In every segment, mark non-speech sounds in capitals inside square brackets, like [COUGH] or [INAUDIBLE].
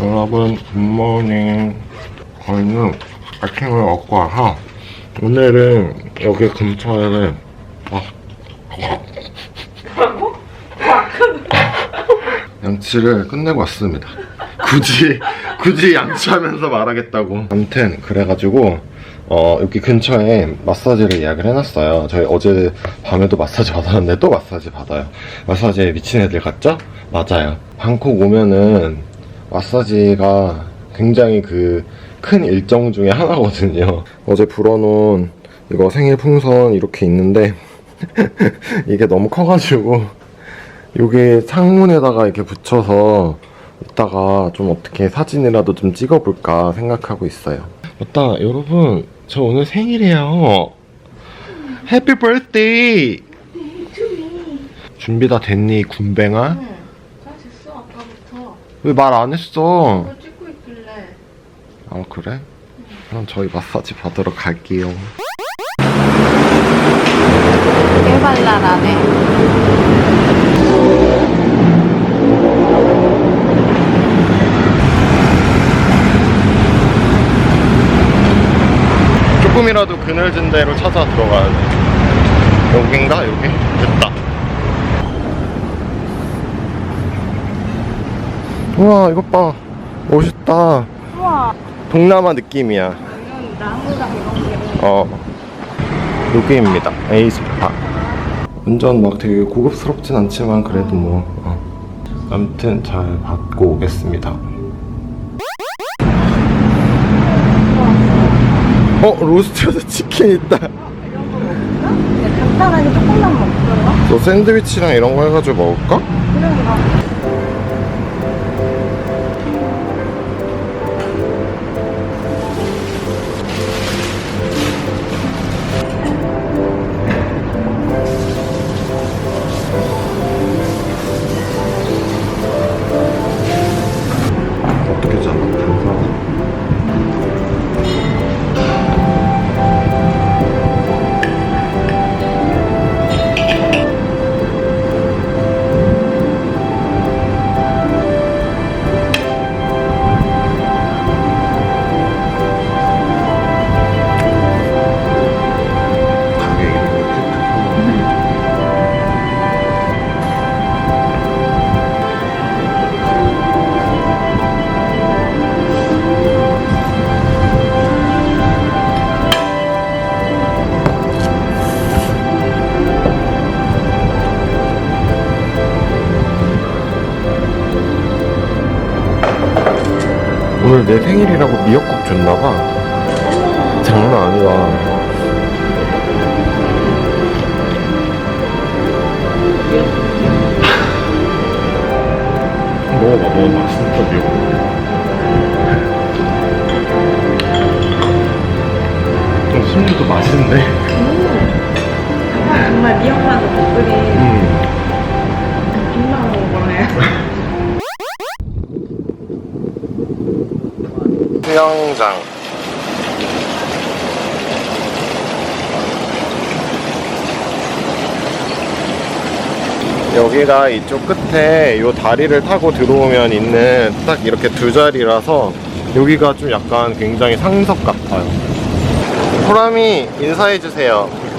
여러분 굿모닝 저희는 아침을 먹고 와서 오늘은 여기 근처에는 아, 양치를 끝내고 왔습니다. 굳이 굳이 양치하면서 말하겠다고. 아무튼 그래가지고 어 여기 근처에 마사지를 예약을 해놨어요. 저희 어제 밤에도 마사지 받았는데 또 마사지 받아요. 마사지에 미친 애들 같죠? 맞아요. 방콕 오면은 마사지가 굉장히 그 큰 일정 중에 하나거든요. 어제 불어놓은 이거 생일 풍선 이렇게 있는데 [LAUGHS] 이게 너무 커가지고 여기 창문에다가 이렇게 붙여서 이따가 좀 어떻게 사진이라도 좀 찍어볼까 생각하고 있어요. 맞다, 여러분. 저 오늘 생일이에요. 해피 버스데이! 준비 다 됐니, 군뱅아? 왜 말 안 했어? 이거 찍고 있길래. 아 그래? 그럼 저희 마사지 받으러 갈게요. 되게 발랄하네. 조금이라도 그늘진 데로 찾아 들어가야 돼. 여긴가? 여기? 됐다. 우와 이것 봐. 멋있다. 우와. 동남아 느낌이야. 이런 게. 어. 여기입니다. 에이스파. 완전 막 되게 고급스럽진 않지만 그래도 뭐. 어. 아무튼 잘 받고 오겠습니다. 어 로스트에서 치킨 있다. 그냥 간단하게 조금만 먹어요. 너 샌드위치랑 이런 거 해가지고 먹을까? 그냥 내 생일이라고 미역국 줬나봐. 장난 아니다. 먹어봐, 먹어봐. 진짜 미역국. 좀 순리도 맛있는데? 아, 정말 미역만 못 끓인 음. 수영장. 여기가 이쪽 끝에 이 다리를 타고 들어오면 있는 딱 이렇게 두 자리라서 여기가 좀 약간 굉장히 상석 같아요. 호람이 인사해주세요.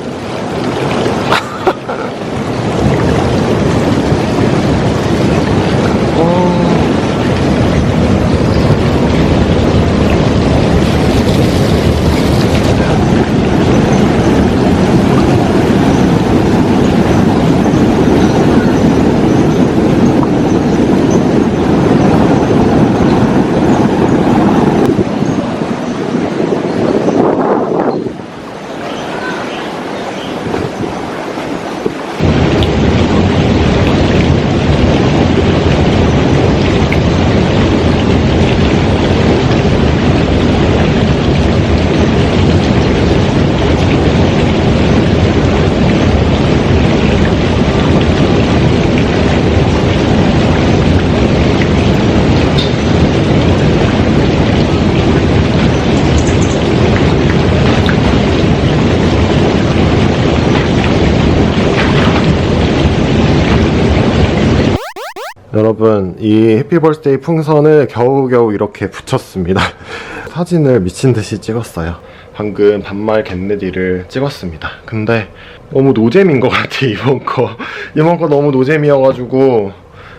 이 해피벌스데이 풍선을 겨우겨우 이렇게 붙였습니다. [LAUGHS] 사진을 미친 듯이 찍었어요. 방금 반말 겟레디를 찍었습니다. 근데 너무 노잼인 것 같아 [LAUGHS] 이번 거. 이번 거 너무 노잼이어가지고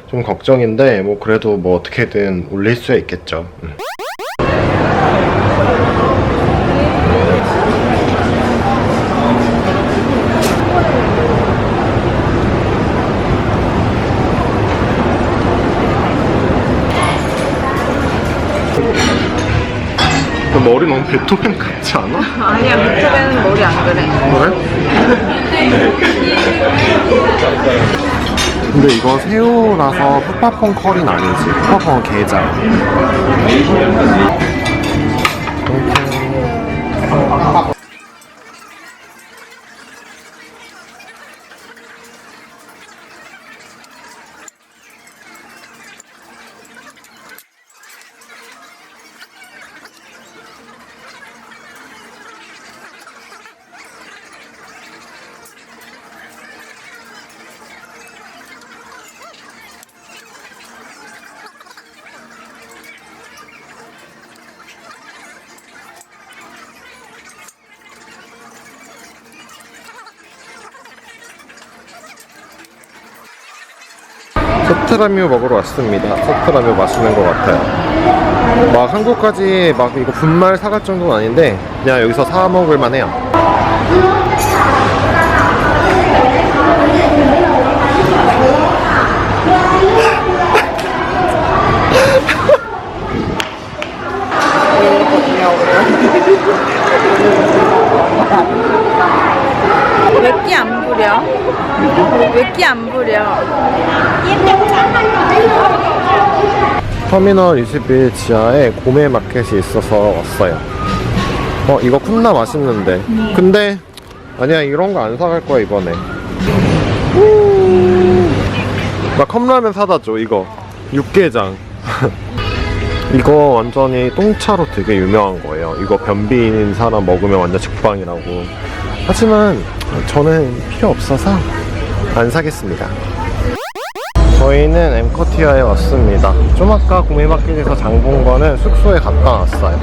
좀 걱정인데 뭐 그래도 뭐 어떻게든 올릴 수 있겠죠. 음. 머리 너무 베토벤 같지 않아? [LAUGHS] 아니야, 베토벤은 머리 안 그래. 그래? 근데 이거 새우라서 푸파퐁 커리는 아니지. 푸파퐁은 게장. 소트라뮤 먹으러 왔습니다. 소트라뮤 맛있는 것 같아요. 막 한국까지 막 이거 분말 사갈 정도는 아닌데 그냥 여기서 사 먹을 만해요. 왜 끼 안 부려? 왜 끼 안 부려? 터미널 21 지하에 고메 마켓이 있어서 왔어요. 어, 이거 쿤나 맛있는데. 근데, 아니야, 이런 거 안 사갈 거야, 이번에. 나 컵라면 사다 줘, 이거. 육개장. [LAUGHS] 이거 완전히 똥차로 되게 유명한 거예요. 이거 변비인 사람 먹으면 완전 직방이라고. 하지만 저는 필요 없어서 안 사겠습니다. 저희는 엠커티아에 왔습니다. 좀 아까 구매마켓에서 장본 거는 숙소에 갖다 놨어요.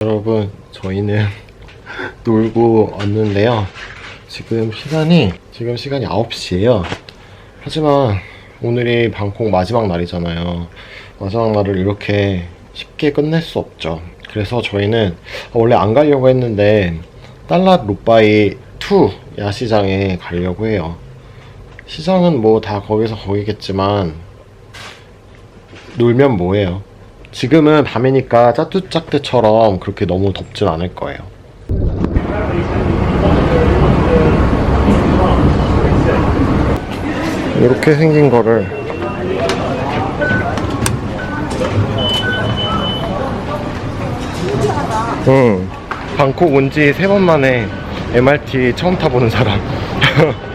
여러분, 저희는 [LAUGHS] 놀고 왔는데요. 지금 시간이, 지금 시간이 9시예요. 하지만 오늘이 방콕 마지막 날이잖아요. 마지막 날을 이렇게 쉽게 끝낼 수 없죠. 그래서 저희는 원래 안 가려고 했는데 달랏 루파이 2 야시장에 가려고 해요. 시장은 뭐 다 거기서 거기겠지만 놀면 뭐해요? 지금은 밤이니까 짜뚜짜뚜처럼 그렇게 너무 덥진 않을 거예요. 이렇게 생긴 거를 응. 방콕 온 지 세 번 만에 MRT 처음 타보는 사람 [LAUGHS]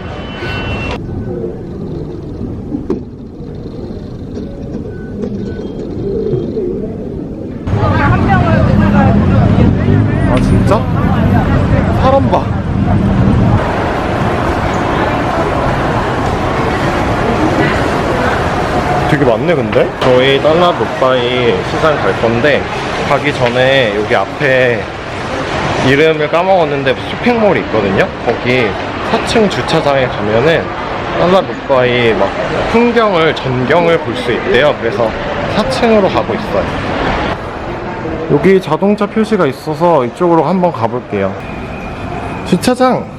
아 진짜? 사람 봐. 되게 많네 근데? 저희 달러 루파이 시장 갈 건데 가기 전에 여기 앞에 이름을 까먹었는데 쇼핑몰이 있거든요. 거기 4층 주차장에 가면은 살라루파의 막 풍경을 전경을 볼 수 있대요. 그래서 4층으로 가고 있어요. 여기 자동차 표시가 있어서 이쪽으로 한번 가볼게요. 주차장.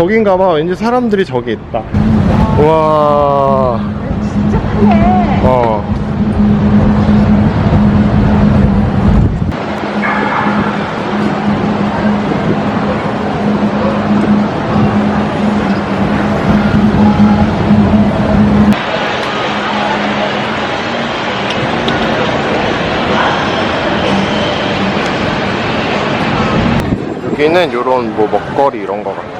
저긴가봐. 왠지 사람들이 저기 있다. 와. 어. 여기는 요런 뭐 먹거리 이런 거 같아요.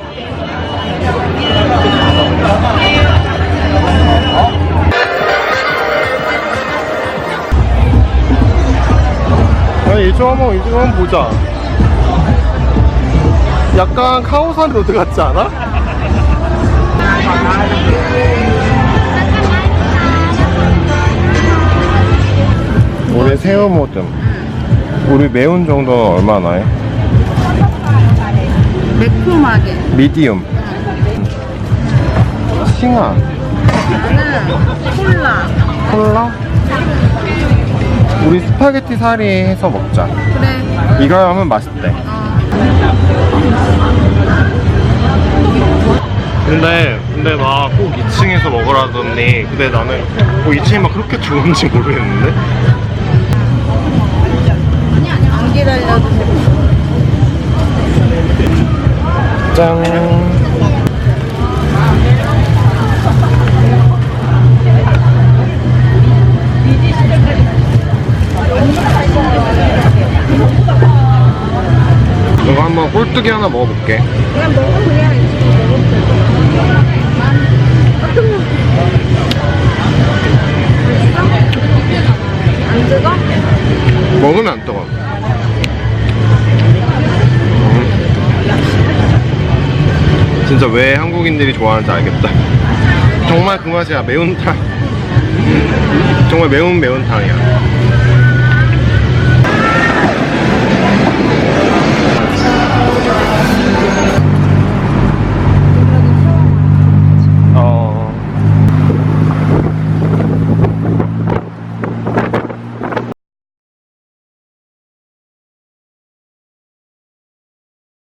이쪽 한번, 이쪽 한번 보자. 약간 카오산 로드 같지 않아? 우리 새우 모듬. 우리 매운 정도는 얼마나 해? 매콤하게. 미디움. 싱아. 나는 콜라. 콜라? 우리 스파게티 사리 해서 먹자. 그래. 이거 하면 맛있대. 근데 근데 막 꼭 2층에서 먹으라더니 근데 나는 뭐 2층이 막 그렇게 좋은지 모르겠는데. 안 기다려도 돼. 짠. 꼴뚜기 하나 먹어볼게. 그냥 먹어 그냥. 안 뜨거? 먹으면 안 뜨거. 음. 진짜 왜 한국인들이 좋아하는지 알겠다. 정말 그 맛이야 매운탕. 정말 매운 매운탕이야.